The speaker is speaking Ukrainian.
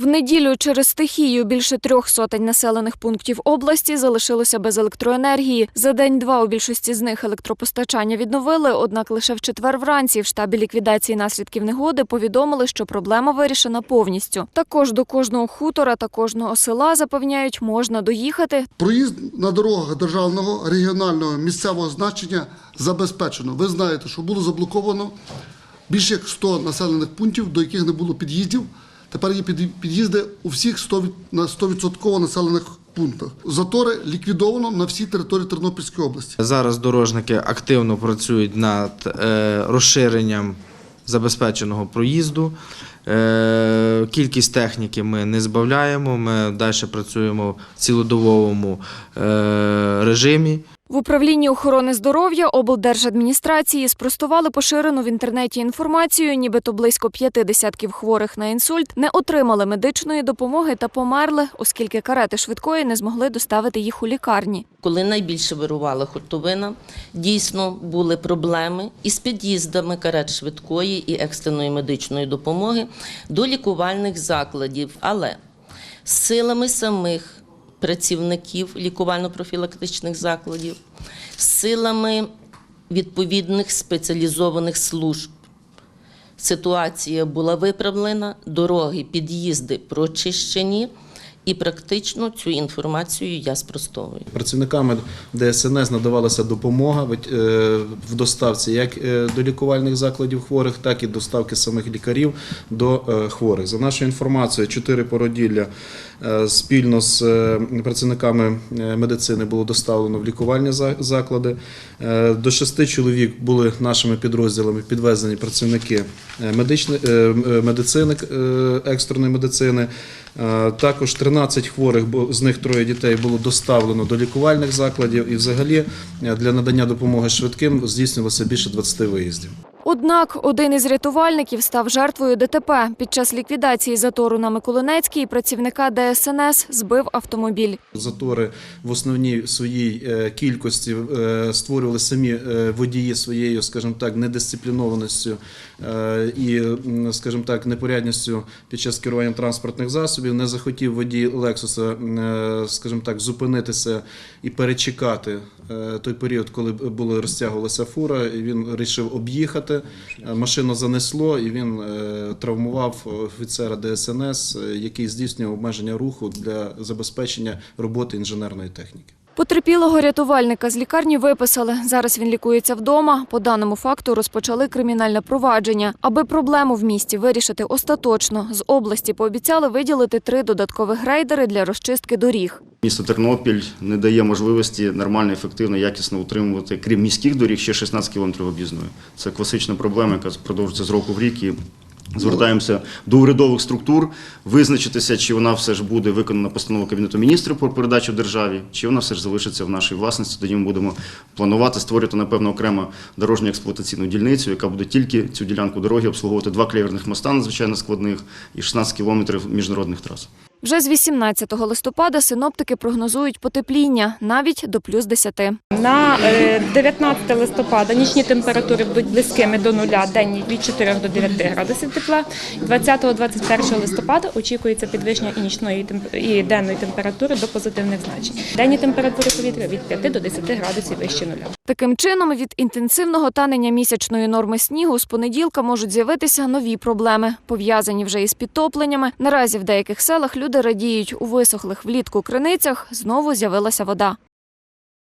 В неділю через стихію більше трьох сотень населених пунктів області залишилося без електроенергії. За день-два у більшості з них електропостачання відновили. Однак лише в четвер вранці в штабі ліквідації наслідків негоди повідомили, що проблема вирішена повністю. Також до кожного хутора та кожного села запевняють, можна доїхати. Проїзд на дорогах державного, регіонального, місцевого значення забезпечено. Ви знаєте, що було заблоковано більше як 100 населених пунктів, до яких не було під'їздів. Тепер є під- під'їзди у всіх 100, на 100% населених пунктах. Затори ліквідовано на всій території Тернопільської області. Зараз дорожники активно працюють над е, розширенням забезпеченого проїзду. Е, Кількість техніки ми не збавляємо. Ми далі працюємо в цілодобовому е, режимі. В управлінні охорони здоров'я облдержадміністрації спростували поширену в інтернеті інформацію, нібито близько п'яти десятків хворих на інсульт не отримали медичної допомоги та померли, оскільки карети швидкої не змогли доставити їх у лікарні. Коли найбільше вирувала хуртовина, дійсно були проблеми із під'їздами карет швидкої і екстреної медичної допомоги до лікувальних закладів. Але силами самих працівників лікувально-профілактичних закладів, силами відповідних спеціалізованих служб. Ситуація була виправлена, дороги, під'їзди прочищені, і практично цю інформацію я спростовую. Працівниками ДСНС надавалася допомога е, в доставці як е, до лікувальних закладів хворих, так і доставки самих лікарів до е, хворих. За нашою інформацією, чотири породілля спільно з працівниками медицини було доставлено в лікувальні заклади. До шести чоловік були нашими підрозділами підвезені працівники е, медични- е, м- медицини, екстреної медицини. Е, Також 13 хворих, з них троє дітей було доставлено до лікувальних закладів. І взагалі е, для надання допомоги швидким здійснилося більше 20 виїздів. Однак один із рятувальників став жертвою ДТП. Під час ліквідації затору на Миколинецькій працівника ДСНС збив автомобіль. Затори в основній своїй е, кількості е, створювали самі е, водії своєю, скажімо так, недисциплінованістю і, скажімо так, непорядністю під час керування транспортних засобів. Не захотів водій Лексуса, скажімо так, зупинитися і перечекати той період, коли була розтягувалася фура. І він вирішив об'їхати. Е, Машину занесло, і він е, травмував офіцера ДСНС, е, який здійснював обмеження руху для забезпечення роботи інженерної техніки. Потерпілого рятувальника з лікарні виписали. Зараз він лікується вдома. По даному факту розпочали кримінальне провадження. Аби проблему в місті вирішити остаточно, з області пообіцяли виділити три додаткових грейдери для розчистки доріг. Місто Тернопіль не дає можливості нормально, ефективно, якісно утримувати, крім міських доріг, ще 16 кілометрів об'їзної. Це класична проблема, яка продовжується з року в рік. І звертаємося до урядових структур визначитися, чи вона все ж буде виконана постанова Кабінету міністрів про передачу державі, чи вона все ж залишиться в нашій власності. Тоді ми будемо планувати створити, напевно, окремо дорожню експлуатаційну дільницю, яка буде тільки цю ділянку дороги обслуговувати два клеверних моста надзвичайно складних і 16 кілометрів міжнародних трас. Вже з 18 листопада синоптики прогнозують потепління навіть до плюс 10. На е, 19 листопада нічні температури будуть близькими до нуля, денні від 4 до 9 градусів тепла. 20-21 листопада очікується підвищення і нічної і денної температури до позитивних значень. Денні температури повітря від 5 до 10 градусів вище нуля. Таким чином, від інтенсивного танення місячної норми снігу з понеділка можуть з'явитися нові проблеми, пов'язані вже із підтопленнями. Наразі в деяких селах люди радіють у висохлих влітку криницях знову з'явилася вода.